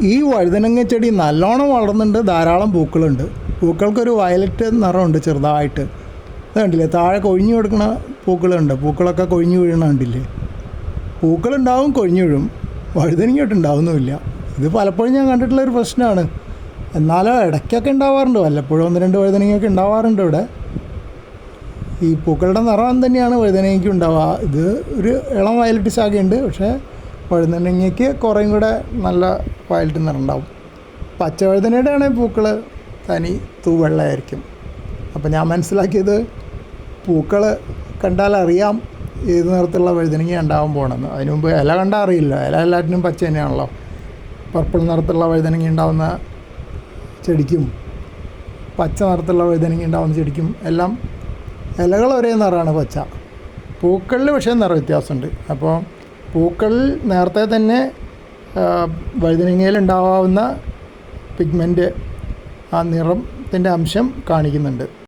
ഈ വഴുതനങ്ങ ചെടി നല്ലോണം വളർന്നുണ്ട് ധാരാളം പൂക്കളുണ്ട്. പൂക്കൾക്കൊരു വയലറ്റ് നിറമുണ്ട് ചെറുതായിട്ട്. അത് കണ്ടില്ലേ? താഴെ കൊഴിഞ്ഞു കൊടുക്കുന്ന പൂക്കളുണ്ട്. പൂക്കളൊക്കെ കൊഴിഞ്ഞു വീഴണ കണ്ടില്ലേ? പൂക്കളുണ്ടാവും കൊഴിഞ്ഞു വീഴും. വഴുതനങ്ങയോട്ട് ഉണ്ടാവുന്നുമില്ല. ഇത് പലപ്പോഴും ഞാൻ കണ്ടിട്ടുള്ള ഒരു പ്രശ്നമാണ്. എന്നാലും ഇടയ്ക്കൊക്കെ ഉണ്ടാവാറുണ്ട്. വല്ലപ്പോഴും ഒന്ന് രണ്ട് വഴുതനങ്ങയൊക്കെ ഉണ്ടാവാറുണ്ട് ഇവിടെ. ഈ പൂക്കളുടെ നിറം തന്നെയാണ് വഴുതനങ്ങയ്ക്ക് ഉണ്ടാവുക. ഇത് ഒരു ഇളം വയലറ്റ് ശാഖയുണ്ട്. പക്ഷേ വഴുതനങ്ങയ്ക്ക് കുറേയും കൂടെ നല്ല വയലറ്റ് നിറണ്ടാവും. പച്ചവഴുതനയുടെ പച്ച വഴുതനയുടെ ആണെങ്കിൽ പൂക്കൾ തനി തൂവെള്ളയായിരിക്കും. അപ്പോൾ ഞാൻ മനസ്സിലാക്കിയത് പൂക്കൾ കണ്ടാൽ അറിയാം ഏത് നിറത്തിലുള്ള വഴുതനങ്ങ ഉണ്ടാവാൻ പോകണമെന്ന് അതിന് മുമ്പ് ഇല കണ്ടാൽ അറിയില്ല. ഇല എല്ലാറ്റിനും പച്ച തന്നെയാണല്ലോ. പർപ്പിൾ നിറത്തിലുള്ള വഴുതനങ്ങ ഉണ്ടാവുന്ന ചെടിക്കും പച്ച നിറത്തിലുള്ള വഴുതനങ്ങ ഉണ്ടാവുന്ന ചെടിക്കും എല്ലാം ഇലകൾ ഒരേ നിറമാണ് പച്ച. പൂക്കളിൽ പക്ഷേ നിറ വ്യത്യാസമുണ്ട് അപ്പോൾ പൂക്കളിൽ നേരത്തെ തന്നെ വഴുതനങ്ങയിൽ ഉണ്ടാവാവുന്ന പിഗ്മെന്റ് ആ നിറത്തിന്റെ അംശം കാണിക്കുന്നുണ്ട്.